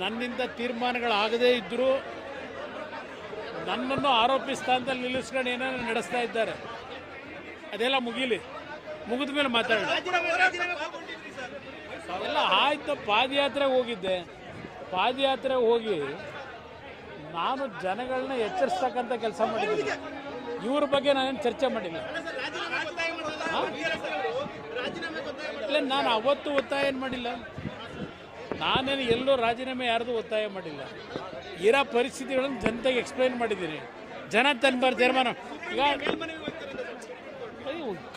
ನನ್ನಿಂದ ತೀರ್ಮಾನಗಳಾಗದೇ ಇದ್ದರೂ ನನ್ನನ್ನು ಆರೋಪಿ ಸ್ಥಾನದಲ್ಲಿ ನಿಲ್ಲಿಸ್ಕೊಂಡು ಏನೇನೋ ನಡೆಸ್ತಾ ಇದ್ದಾರೆ. ಅದೆಲ್ಲ ಮುಗೀಲಿ. ಮುಗಿದ ಮೇಲೆ ಮಾತಾಡಿ ಎಲ್ಲ ಆಯ್ತು ಪಾದಯಾತ್ರೆಗೆ ಹೋಗಿದ್ದೆ. ಪಾದಯಾತ್ರೆಗೆ ಹೋಗಿ ನಾನು ಜನಗಳನ್ನ ಎಚ್ಚರಿಸ್ತಕ್ಕಂಥ ಕೆಲಸ ಮಾಡಿದ್ದೀನಿ. ಇವ್ರ ಬಗ್ಗೆ ನಾನೇನು ಚರ್ಚೆ ಮಾಡಿಲ್ಲ? ಇಲ್ಲ ನಾನು ಅವತ್ತು ಒತ್ತಾಯ ಏನು ಮಾಡಿಲ್ಲ. ನಾನೇನು ಎಲ್ಲೂ ರಾಜೀನಾಮೆ ಯಾರ್ದು ಒತ್ತಾಯ ಮಾಡಿಲ್ಲ. ಇರೋ ಪರಿಸ್ಥಿತಿಗಳನ್ನು ಜನತೆಗೆ ಎಕ್ಸ್ಪ್ಲೈನ್ ಮಾಡಿದ್ದೀನಿ. ಜನ ತನ್ಬಾರ್ದು ತೀರ್ಮಾನ ಈಗ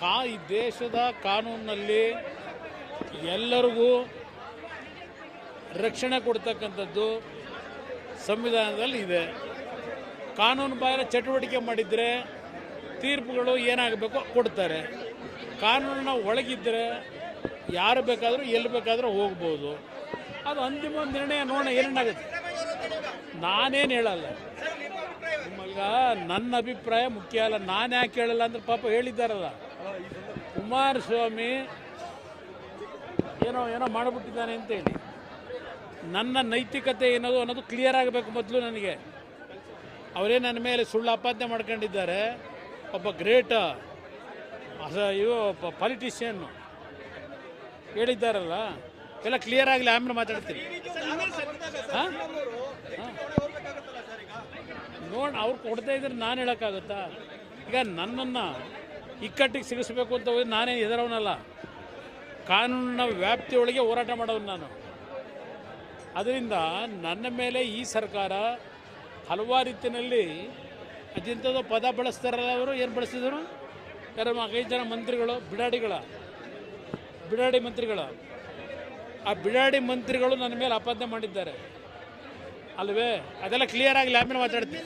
ಕಾ ಈ ದೇಶದ ಕಾನೂನಿನಲ್ಲಿ ಎಲ್ಲರಿಗೂ ರಕ್ಷಣೆ ಕೊಡ್ತಕ್ಕಂಥದ್ದು ಸಂವಿಧಾನದಲ್ಲಿ ಇದೆ. ಕಾನೂನು ಬಾಹಿರ ಚಟುವಟಿಕೆ ಮಾಡಿದರೆ ತೀರ್ಪುಗಳು ಏನಾಗಬೇಕೋ ಕೊಡ್ತಾರೆ. ಕಾನೂನಿನ ಒಳಗಿದ್ದರೆ ಯಾರು ಬೇಕಾದರೂ ಎಲ್ಲಿ ಬೇಕಾದರೂ ಹೋಗ್ಬೋದು. ಅದು ಅಂತಿಮ ನಿರ್ಣಯ ನೋಡೋಣ ಏನೇನಾಗುತ್ತೆ ನಾನೇನು ಹೇಳಲ್ಲ. ನಿಮ್ಮಲ್ಗ ನನ್ನ ಅಭಿಪ್ರಾಯ ಮುಖ್ಯ ಅಲ್ಲ. ನಾನು ಯಾಕೆ ಹೇಳಲ್ಲ ಅಂದ್ರೆ ಪಾಪ ಹೇಳಿದ್ದಾರಲ್ಲ. ಕುಮಾರಸ್ವಾಮಿ ಏನೋ ಏನೋ ಮಾಡಿಬಿಟ್ಟಿದ್ದಾನೆ ಅಂತ ಹೇಳಿ. ನನ್ನ ನೈತಿಕತೆ ಏನದು ಅನ್ನೋದು ಕ್ಲಿಯರ್ ಆಗಬೇಕು ಮೊದಲು ನನಗೆ. ಅವರೇ ನನ್ನ ಮೇಲೆ ಸುಳ್ಳು ಅಪಾದನೆ ಮಾಡ್ಕೊಂಡಿದ್ದಾರೆ. ಒಬ್ಬ ಗ್ರೇಟ್ ಇವು ಪಾಲಿಟಿಷಿಯನ್ನು ಹೇಳಿದ್ದಾರಲ್ಲ. ಎಲ್ಲ ಕ್ಲಿಯರ್ ಆಗಲಿ, ಆಮೇಲೆ ಮಾತಾಡ್ತೀನಿ. ಹಾಂ? ನೋಡಿ, ಅವ್ರು ಕೊಡ್ತಾ ಇದ್ರೆ ನಾನು ಹೇಳೋಕ್ಕಾಗುತ್ತಾ? ಈಗ ನನ್ನನ್ನು ಇಕ್ಕಟ್ಟಿಗೆ ಸಿಗಿಸ್ಬೇಕು ಅಂತ ಹೋಗಿ ನಾನೇ ಹೆದರವನಲ್ಲ ಕಾನೂನಿನ ವ್ಯಾಪ್ತಿಯೊಳಗೆ ಹೋರಾಟ ಮಾಡೋದು ನಾನು. ಅದರಿಂದ ನನ್ನ ಮೇಲೆ ಈ ಸರ್ಕಾರ ಹಲವಾರು ರೀತಿಯಲ್ಲಿ ಅದಿಂಥದ್ದು ಪದ ಬಳಸ್ತಾರಲ್ಲ ಅವರು, ಏನು ಬಳಸಿದರು ಯಾರು ಐದು ಜನ ಮಂತ್ರಿಗಳು, ಬಿಡಾಡಿಗಳ. ಬಿಡಾಡಿ ಮಂತ್ರಿಗಳು. ಆ ಬಿಡಾಡಿ ಮಂತ್ರಿಗಳು ನನ್ನ ಮೇಲೆ ಅಪಾದನೆ ಮಾಡಿದ್ದಾರೆ. ಅಲ್ವೇ? ಅದೆಲ್ಲ ಕ್ಲಿಯರ್ ಆಗಲಿ ಆಮೇಲೆ ಮಾತಾಡ್ತೀನಿ.